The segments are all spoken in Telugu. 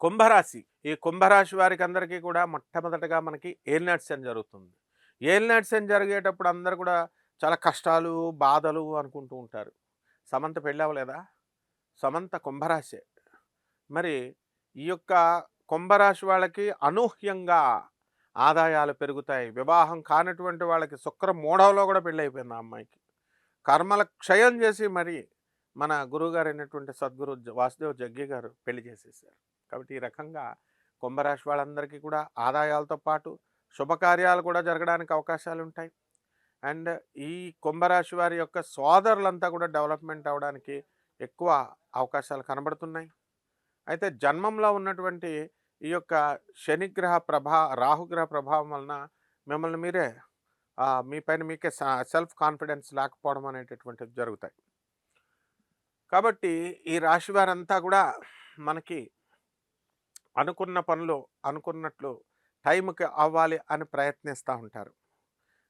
కుంభరాశి. ఈ కుంభరాశి వారికి అందరికీ కూడా మొట్టమొదటగా మనకి ఏలినాట్స్ అని జరుగుతుంది. ఏలినాట్స్ అని జరిగేటప్పుడు అందరు కూడా చాలా కష్టాలు బాధలు అనుకుంటూ ఉంటారు. సమంత పెళ్ళి అవ్వలేదా? సమంత కుంభరాశి. మరి ఈ యొక్క కుంభరాశి వాళ్ళకి అనూహ్యంగా ఆదాయాలు పెరుగుతాయి. వివాహం కానటువంటి వాళ్ళకి శుక్ర మూడవలో కూడా పెళ్ళైపోయింది ఆ అమ్మాయికి. కర్మల క్షయం చేసి మరి మన గురువుగారు అయినటువంటి సద్గురు వాసుదేవ్ జగ్గి గారు పెళ్ళి చేసేసారు. కాబట్టి ఈ రకంగా కుంభరాశి వాళ్ళందరికీ కూడా ఆదాయాలతో పాటు శుభకార్యాలు కూడా జరగడానికి అవకాశాలు ఉంటాయి. అండ్ ఈ కుంభరాశి వారి యొక్క సోదరులంతా కూడా డెవలప్మెంట్ అవడానికి ఎక్కువ అవకాశాలు కనబడుతున్నాయి. అయితే జన్మంలో ఉన్నటువంటి ఈ యొక్క శనిగ్రహ ప్రభా రాహుగ్రహ ప్రభావం వలన మిమ్మల్ని మీరే మీ పైన మీకే సెల్ఫ్ కాన్ఫిడెన్స్ లేకపోవడం అనేటటువంటివి జరుగుతాయి. కాబట్టి ఈ రాశి వారంతా కూడా మనకి అనుకున్న పనులు అనుకున్నట్లు టైంకి అవ్వాలి అని ప్రయత్నిస్తూ ఉంటారు.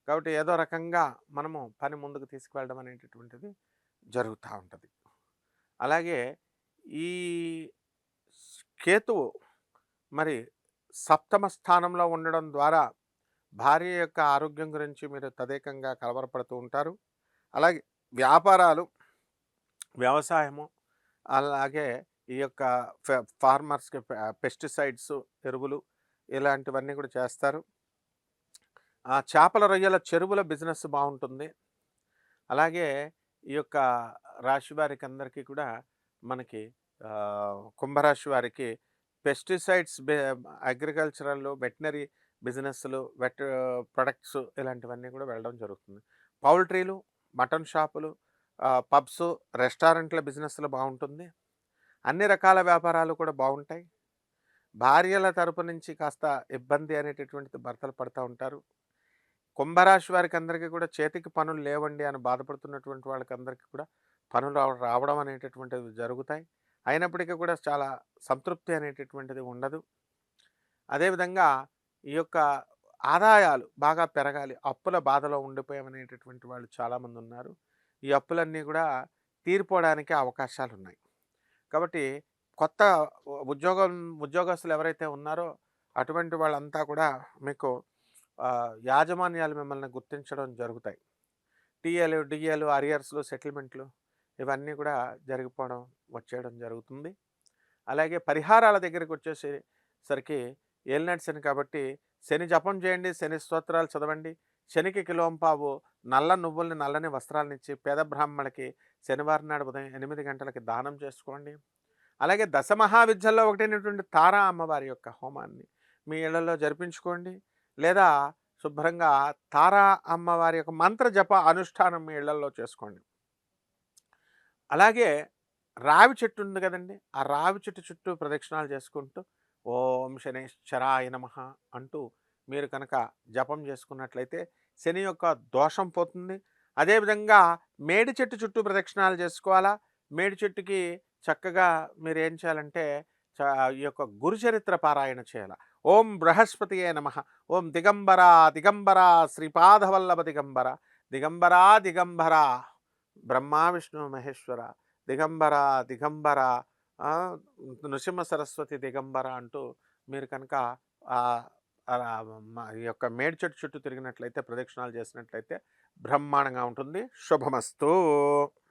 కాబట్టి ఏదో రకంగా మనము పని ముందుకు తీసుకువెళ్ళడం అనేటటువంటిది జరుగుతూ ఉంటుంది. అలాగే ఈ కేతువు మరి సప్తమ స్థానంలో ఉండడం ద్వారా భార్య యొక్క ఆరోగ్యం గురించి మీరు తదేకంగా కలవరపడుతూ ఉంటారు. అలాగే వ్యాపారాలు వ్యవసాయము అలాగే ఈ యొక్క ఫార్మర్స్కి పెస్టిసైడ్స్ ఎరువులు ఇలాంటివన్నీ కూడా చేస్తారు. ఆ చేపల రొయ్యల చెరువుల బిజినెస్ బాగుంటుంది. అలాగే ఈ యొక్క రాశి వారికి అందరికీ కూడా మనకి కుంభరాశి వారికి పెస్టిసైడ్స్ అగ్రికల్చరల్ వెటనరీ బిజినెస్లు వెట్ ప్రొడక్ట్స్ ఇలాంటివన్నీ కూడా వెళ్ళడం జరుగుతుంది. పౌల్ట్రీలు మటన్ షాపులు పబ్స్ రెస్టారెంట్ల బిజినెస్లు బాగుంటుంది. అన్ని రకాల వ్యాపారాలు కూడా బాగుంటాయి. భార్యల తరపు నుంచి కాస్త ఇబ్బంది అనేటటువంటిది భర్తలు పడుతూ ఉంటారు. కుంభరాశి వారికి అందరికీ కూడా చేతికి పనులు లేవండి అని బాధపడుతున్నటువంటి వాళ్ళకి అందరికీ కూడా పనులు రావడం అనేటటువంటివి జరుగుతాయి. అయినప్పటికీ కూడా చాలా సంతృప్తి అనేటటువంటిది ఉండదు. అదేవిధంగా ఈ యొక్క ఆదాయాలు బాగా పెరగాలి అప్పుల బాధలో ఉండిపోయామనేటటువంటి వాళ్ళు చాలామంది ఉన్నారు. ఈ అప్పులన్నీ కూడా తీరిపోవడానికి అవకాశాలు ఉన్నాయి కాబట్టి కొత్త ఉద్యోగం ఉద్యోగస్తులు ఎవరైతే ఉన్నారో అటువంటి వాళ్ళంతా కూడా మీకు యాజమాన్యాలు మిమ్మల్ని గుర్తించడం జరుగుతాయి. టీఏలు డిఏలు అరియర్స్లు సెటిల్మెంట్లు ఇవన్నీ కూడా జరిగిపోవడం వచ్చేయడం జరుగుతుంది. అలాగే పరిహారాల దగ్గరికి వచ్చేసరికి ఏలినాటి శని కాబట్టి శని జపం చేయండి శని స్తోత్రాలు చదవండి. శనికి కిలోంపావు నల్ల నువ్వుల్ని నల్లని వస్త్రాలనిచ్చి పేద బ్రాహ్మణులకి శనివారం నాడు ఉదయం ఎనిమిది గంటలకి దానం చేసుకోండి. అలాగే దశ మహావిద్యల్లో ఒకటైనటువంటి తారా అమ్మవారి యొక్క హోమాన్ని మీ ఇళ్ళలో జరిపించుకోండి. లేదా శుభ్రంగా తారా అమ్మవారి యొక్క మంత్ర జప అనుష్ఠానం మీ ఇళ్ళలో చేసుకోండి. అలాగే రావి చెట్టు ఉంది కదండి ఆ రావి చెట్టు చుట్టూ ప్రదక్షిణాలు చేసుకుంటూ ఓం శనేశ్వరాయ నమ అంటూ మీరు కనుక జపం చేసుకున్నట్లయితే శని యొక్క దోషం పోతుంది. అదేవిధంగా మేడి చెట్టు చుట్టూ ప్రదక్షిణాలు చేసుకోవాలా? మేడి చెట్టుకి చక్కగా మీరు ఏం చేయాలంటే చ- ఈ యొక్క గురుచరిత్ర పారాయణ చేయాలి? ఓం బృహస్పతి నమ. ఓం దిగంబర దిగంబర శ్రీపాదవల్లభ దిగంబర. దిగంబరా దిగంబర. బ్రహ్మా విష్ణు మహేశ్వర. దిగంబర దిగంబర. నృసింహ సరస్వతి దిగంబర అంటూ మీరు కనుక ఈ యొక్క మేడి చెట్టు చుట్టూ తిరిగినట్లయితే ప్రదక్షిణాలు చేసినట్లయితే బ్రహ్మాండంగా ఉంటుంది. శుభమస్తు.